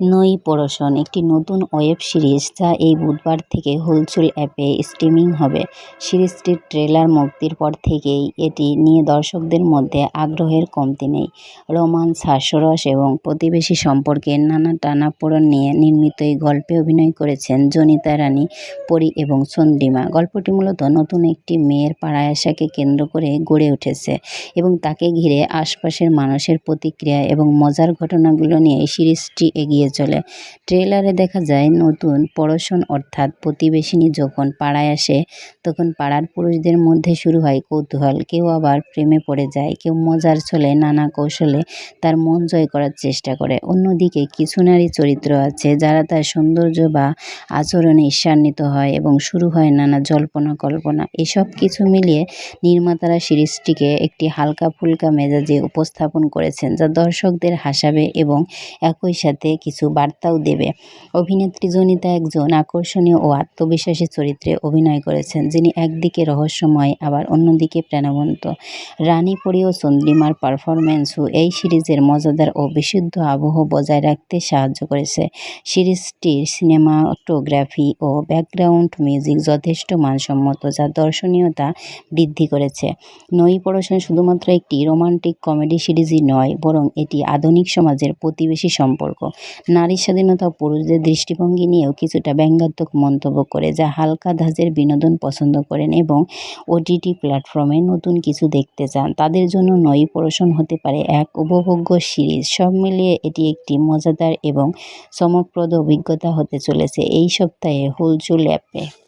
নই পড়শন, একটি নতুন ওয়েব সিরিজ যা এই বুধবার থেকে হুলচুল অ্যাপে স্ট্রিমিং হবে। সিরিজটির ট্রেলার মুক্তির পর থেকেই এটি নিয়ে দর্শকদের মধ্যে আগ্রহের কমতি নেই। রোমান্স, হাস্যরস এবং প্রতিবেশী সম্পর্কে নানা টানাপোড়েন নিয়ে নির্মিত এই গল্পে অভিনয় করেছেন জনিতা রানী, পরি এবং চন্দ্রিমা গল্পটি মূলত নতুন একটি মেয়ের পাড়ায় আসাকে কেন্দ্র করে গড়ে উঠেছে এবং তাকে ঘিরে আশপাশের মানুষের প্রতিক্রিয়া এবং মজার ঘটনাগুলো নিয়ে সিরিজটি এগিয়ে চলে। ট্রেলারে দেখা যায়, নতুন পড়শন অর্থাৎ প্রতিবেশিনী যখন পাড়ায় আসে, তখন পাড়ার পুরুষদের মধ্যে শুরু হয় কৌতূহল। কেউ আবার প্রেমে পড়ে যায়, কেউ মজার ছলে নানা কৌশলে তার মন জয় করার চেষ্টা করে। অন্যদিকে কিছু নারী চরিত্র আছে যারা তার সৌন্দর্য বা আচরণে ঈর্ষান্বিত হয় এবং শুরু হয় নানা জল্পনা কল্পনা। এসব কিছু মিলিয়ে নির্মাতারা সিরিজটিকে একটি হালকা ফুলকা মেজাজে উপস্থাপন করেছেন, যা দর্শকদের হাসাবে এবং একই সাথে কিছু বার্তাও দেবে। অভিনেত্রী জনিতা একজন আকর্ষণীয় ও আত্মবিশ্বাসী চরিত্রে অভিনয় করেছেন, যিনি একদিকে রহস্যময়, আবার অন্যদিকে প্রাণবন্ত। রানী পরি ও চন্দ্রিমার পারফরম্যান্সও এই সিরিজের মজাদার ও বিশুদ্ধ আবহ বজায় রাখতে সাহায্য করেছে। সিরিজটির সিনেমাটোগ্রাফি ও ব্যাকগ্রাউন্ড মিউজিক যথেষ্ট মানসম্মত, যা দর্শনীয়তা বৃদ্ধি করেছে। নই পড়শন শুধুমাত্র একটি রোমান্টিক কমেডি সিরিজই নয়, বরং এটি আধুনিক সমাজের প্রতিবেশী সম্পর্ক। নারী স্বাধীনতা ও পুরুষদের দৃষ্টিভঙ্গি নিয়েও কিছুটা ব্যঙ্গাত্মক মন্তব্য করে, যা হালকা ধাঁচের বিনোদন পছন্দ করেন এবং ওটিটি প্ল্যাটফর্মে নতুন কিছু দেখতে চান। তাদের জন্য নয় পড়শন হতে পারে এক উপভোগ্য সিরিজ। সব মিলিয়ে এটি একটি মজাদার এবং চমকপ্রদ অভিজ্ঞতা হতে চলেছে এই সপ্তাহে হুলচুল অ্যাপে।